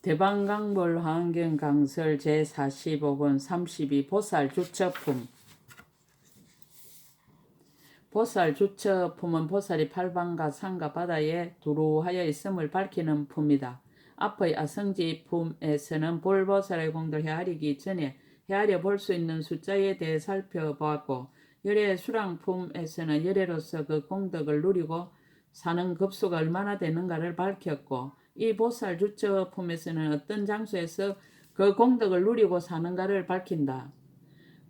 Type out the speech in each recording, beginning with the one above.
대방강벌 환경 강설 제45권 32 보살 주처품 보살 주처품은 보살이 팔방과 산과 바다에 두루하여 있음을 밝히는 품이다. 앞의 아성지 품에서는 볼보살의 공들 헤아리기 전에 헤아려 볼 수 있는 숫자에 대해 살펴보았고 열애 수랑품에서는 열애로서 그 공덕을 누리고 사는 급수가 얼마나 되는가를 밝혔고 이 보살 주처 품에서는 어떤 장소에서 그 공덕을 누리고 사는가를 밝힌다.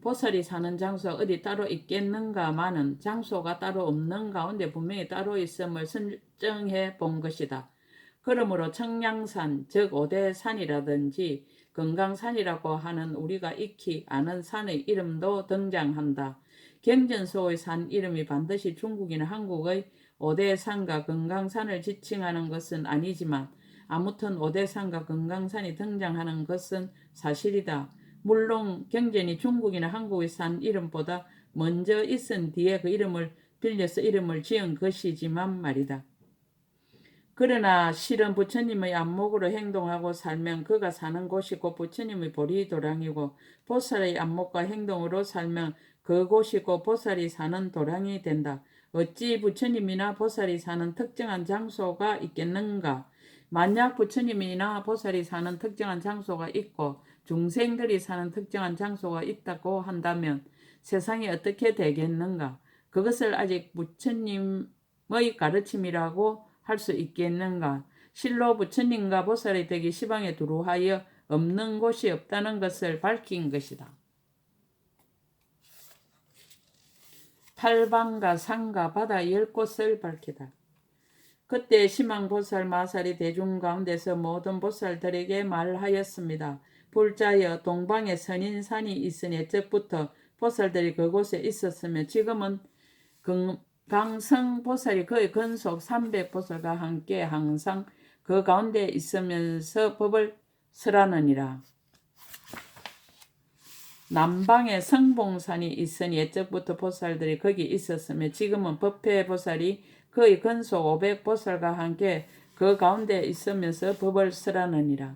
보살이 사는 장소가 어디 따로 있겠는가마는 장소가 따로 없는 가운데 분명히 따로 있음을 설정해 본 것이다. 그러므로 청량산, 즉 오대산이라든지 건강산이라고 하는 우리가 익히 아는 산의 이름도 등장한다. 경전소의 산 이름이 반드시 중국이나 한국의 오대산과 건강산을 지칭하는 것은 아니지만 아무튼 오대산과 건강산이 등장하는 것은 사실이다. 물론 경전이 중국이나 한국의 산 이름보다 먼저 있은 뒤에 그 이름을 빌려서 이름을 지은 것이지만 말이다. 그러나 실은 부처님의 안목으로 행동하고 살면 그가 사는 곳이 곧 부처님의 보리 도량이고 보살의 안목과 행동으로 살면 그곳이 곧 보살이 사는 도량이 된다. 어찌 부처님이나 보살이 사는 특정한 장소가 있겠는가? 만약 부처님이나 보살이 사는 특정한 장소가 있고 중생들이 사는 특정한 장소가 있다고 한다면 세상이 어떻게 되겠는가? 그것을 아직 부처님의 가르침이라고 할 수 있겠는가? 실로 부처님과 보살이 되기 시방에 두루하여 없는 곳이 없다는 것을 밝힌 것이다. 팔방과 산과 바다 열 곳을 밝히다. 그때 시망보살 마살이 대중 가운데서 모든 보살들에게 말하였습니다. 불자여 동방에 선인산이 있으니 옛적부터 보살들이 그곳에 있었으며 지금은 강성 보살이 그의 근속 300보살과 함께 항상 그 가운데 있으면서 법을 설하느니라. 남방에 성봉산이 있으니 옛적부터 보살들이 거기 있었으며 지금은 법회 보살이 그의 근속 500 보살과 함께 그 가운데 있으면서 법을 설하느니라.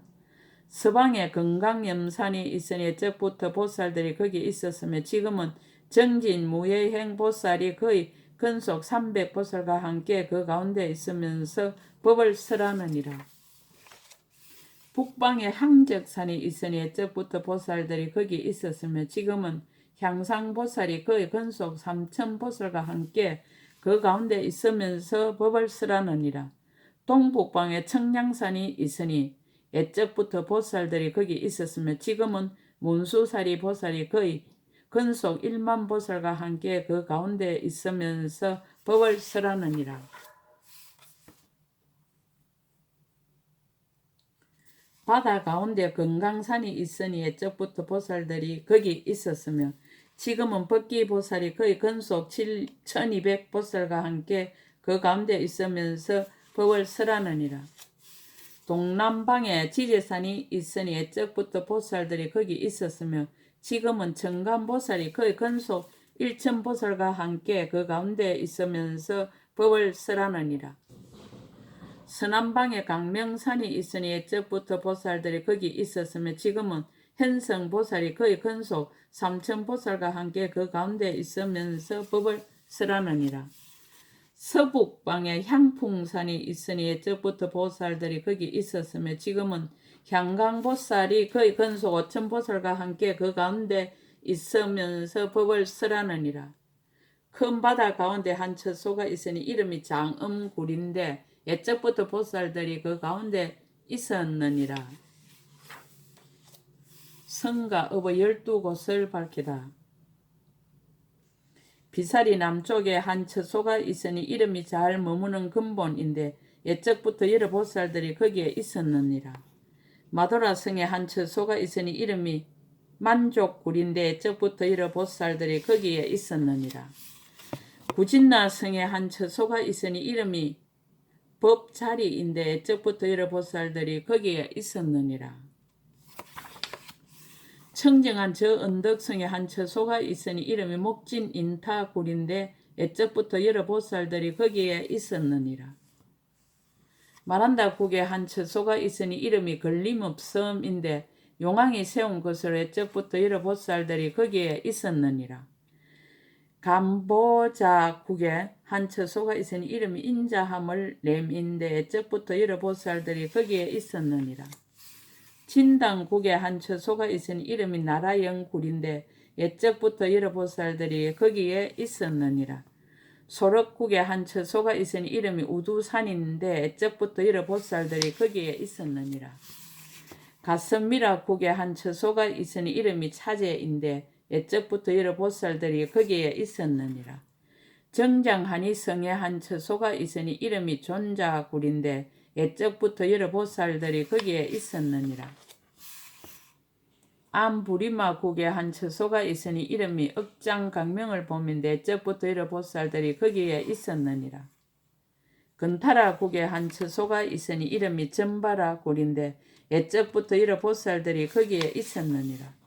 서방에 건강염산이 있으니 옛적부터 보살들이 거기 있었으며 지금은 정진 무예행 보살이 거의 근속 300 보살과 함께 그 가운데 있으면서 법을 설하느니라. 북방에 항적산이 있으니 옛적부터 보살들이 거기 있었으며 지금은 향상보살이 그의 근속 삼천보살과 함께 그 가운데 있으면서 법을 설하느니라. 동북방에 청량산이 있으니 옛적부터 보살들이 거기 있었으며 지금은 문수사리 보살이 거의 근속 1만 보살과 함께 그 가운데 있으면서 법을 설하느니라. 바다 가운데 건강산이 있으니 옛적부터 보살들이 거기 있었으며 지금은 법기 보살이 거의 근속 7,200 보살과 함께 그 가운데 있으면서 법을 설하느니라. 동남방에 지제산이 있으니 옛적부터 보살들이 거기 있었으며 지금은 청간보살이 거의 근속 1천 보살과 함께 그 가운데 있으면서 법을 설하느니라. 서남방에 강명산이 있으니 옛적부터 보살들이 거기 있었으며 지금은 현성 보살이 거의 근속 3천 보살과 함께 그 가운데 있으면서 법을 설하느니라. 서북방에 향풍산이 있으니 옛적부터 보살들이 거기 있었으며 지금은 향강보살이 거의 근속 5천 보살과 함께 그 가운데 있으면서 법을 설하느니라. 큰 바다 가운데 한 처소가 있으니 이름이 장음굴인데 옛적부터 보살들이 그 가운데 있었느니라. 성가 어버 열두 곳을 밝히다. 비살이 남쪽에 한 처소가 있으니 이름이 잘 머무는 근본인데 옛적부터 여러 보살들이 거기에 있었느니라. 마도라 성에 한 처소가 있으니 이름이 만족굴인데 옛적부터 여러 보살들이 거기에 있었느니라. 구진나 성에 한 처소가 있으니 이름이 법 자리인데 옛적부터 여러 보살들이 거기에 있었느니라. 청정한 저 언덕성에 한 처소가 있으니 이름이 목진 인타굴인데 옛적부터 여러 보살들이 거기에 있었느니라. 말한다 국에 한 처소가 있으니 이름이 걸림없음인데 용왕이 세운 것으로 옛적부터 여러 보살들이 거기에 있었느니라. 감보자 국에 한 처소가 있으니 이름이 인자함을 렘인데 옛적부터 여러 보살들이 거기에 있었느니라. 진당국에 한 처소가 있으니 이름이 나라영굴인데 옛적부터 여러 보살들이 거기에 있었느니라. 소럭국에 한 처소가 있으니 이름이 우두산인데 옛적부터 여러 보살들이 거기에 있었느니라. 가슴미라 국에 한 처소가 있으니 이름이 차제인데 옛적부터 여러 보살들이 거기에 있었느니라. 정장하니 성에 한 처소가 있으니 이름이 존자굴인데 옛적부터 여러 보살들이 거기에 있었느니라. 암부리마 국에 한 처소가 있으니 이름이 억장강명을 봄인데 옛적부터 여러 보살들이 거기에 있었느니라. 근타라 국에 한 처소가 있으니 이름이 전바라 굴인데 옛적부터 여러 보살들이 거기에 있었느니라.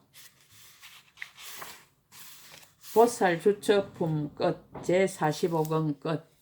보살 주처품 끝 제45권 끝